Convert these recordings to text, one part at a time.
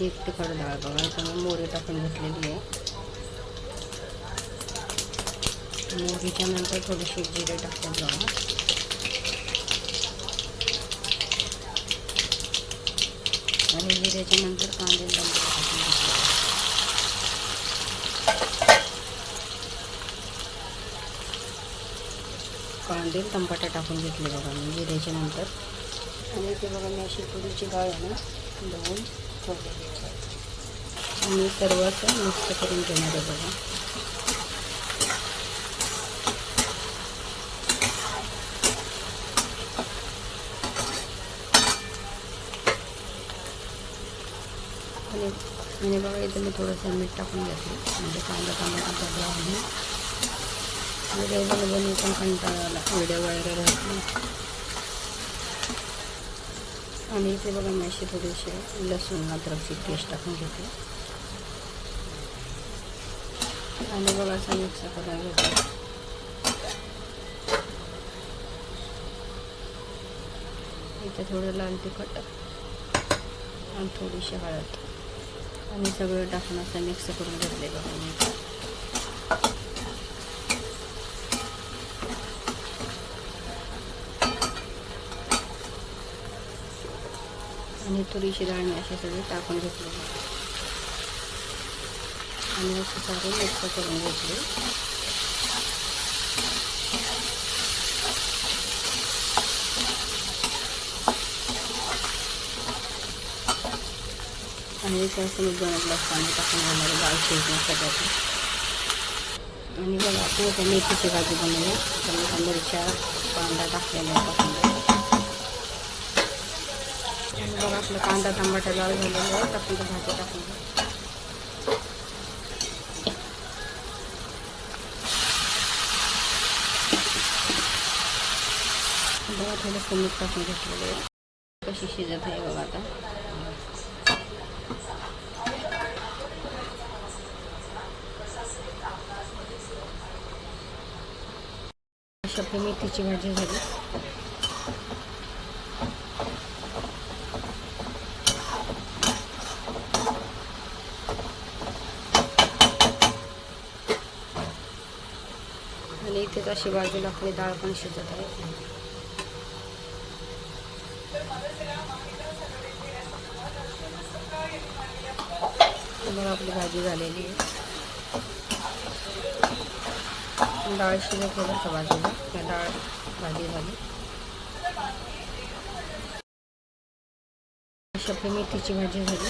एक तिखट डाळ बघा त्यामुळे मोरी टाकून घेतलेली आहे मोरीच्या नंतर थोडीशी जिरे टाकतात बघा आणि जिऱ्याच्या नंतर कांदे टाकून घेतले कांदे टमाटर टाकून घेतले बघा मी? जिऱ्याच्या मी ना धुवून आहे आणि मिक्स करून घेणार आहे बघा आणि बघा इथं मी थोडंसं मीठ टाकून घेतलं म्हणजे कांदा झाला आहे व्हिडिओ बनवून पण कंटाळा आणि इथे बघा मी अशी थोडीशी लसूण अद्रकची पेस्ट टाकून घेते. आणि बघा असं मिक्स करायला घेतलं इथे थोडं लाल तिखट आणि थोडीशी हळद. आणि सगळं टाकून असं मिक्स करून घेतले बघा मी. నిట్టూరిషిదాన్ని వేసేసరికి తాకుండా పెట్టలేదు అన్నీ ఒకసారి ఎక్కువ రెండు ఇప్పుడు అనేది చేస్తే ముగ్గురు వస్తాను పక్కన ఉన్నది బాగా చేసినట్టు అన్నీ కూడా ఎక్కువ కొన్ని ఎక్కువ కాదు అందరూ చాలా బాగా తక్కువ बघा आपलं कांदा टमाटर लाल झालेला आहे आपण तो भाजी टाकून बघा थोडंसं मीठ टाकून घेतलेलं आहे. कशी शिजत आहे बघा आता. मेथीची भाजी झाली. आणि इथेच अशी बाजूला आपली डाळ पण शिजत आहे. बघा आपली भाजी झालेली आहे. डाळ शिजत थोडंसं बाजूला? त्या डाळ भाजी झाली. अशी आपली मेथीची भाजी झाली.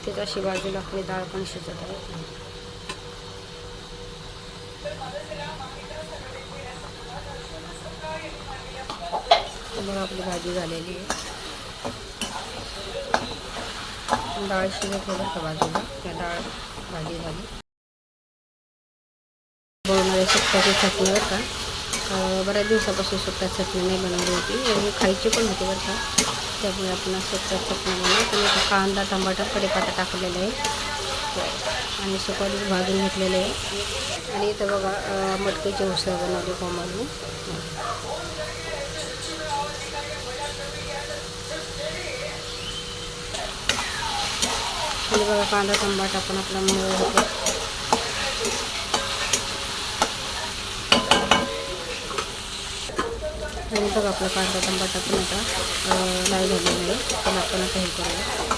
इथेच अशी बाजूला आपली डाळ पण शिजत भाजी झालेली आहे डाळ शिजत थोडंसं बाजूला त्या डाळ भाजी झाली बनवणारे सुक्याची चटणी का बऱ्याच दिवसापासून सुक्या चटणी नाही बनवली होती आणि खायची पण होती का त्यामुळे आपण सुक्या चटणी बनवली इथं कांदा टमाटर कढीपत्ता टाकलेला आहे आणि सुपारीच भाजून घेतलेले आहे. आणि इथं बघा अं, मटकीची उसळ बनवली कोमलने. आणि बघा कांदा टमाटा पण आपला मिळवतो होतो आणि बघा आपला कांदा टमाटा पण आता लाल झालेला आहे. पण आपण आता हे करूया.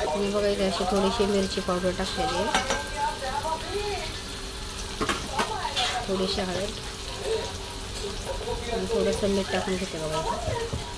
आणि बघा इथे अशी थोडीशी मिरची पावडर टाकलेली आहे. थोडीशी हळद. आणि थोडंसं मीठ टाकून घेते बघा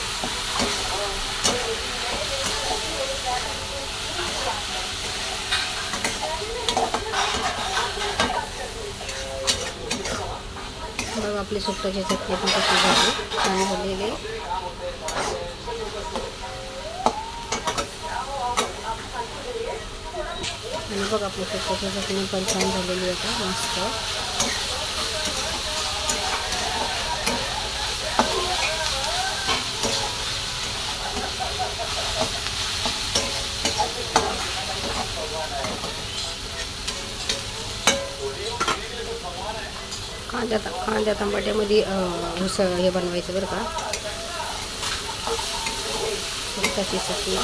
आपली सुकटाची चटणी पण कशी झाली. छान झालेली आणि बघ आपली सुकटाची चटणी पण छान झालेली आता मस्त. कांद्या कांद्या टमाट्यामध्ये अं, उसळ हे बनवायचं बरं का. सुकटाची चटणी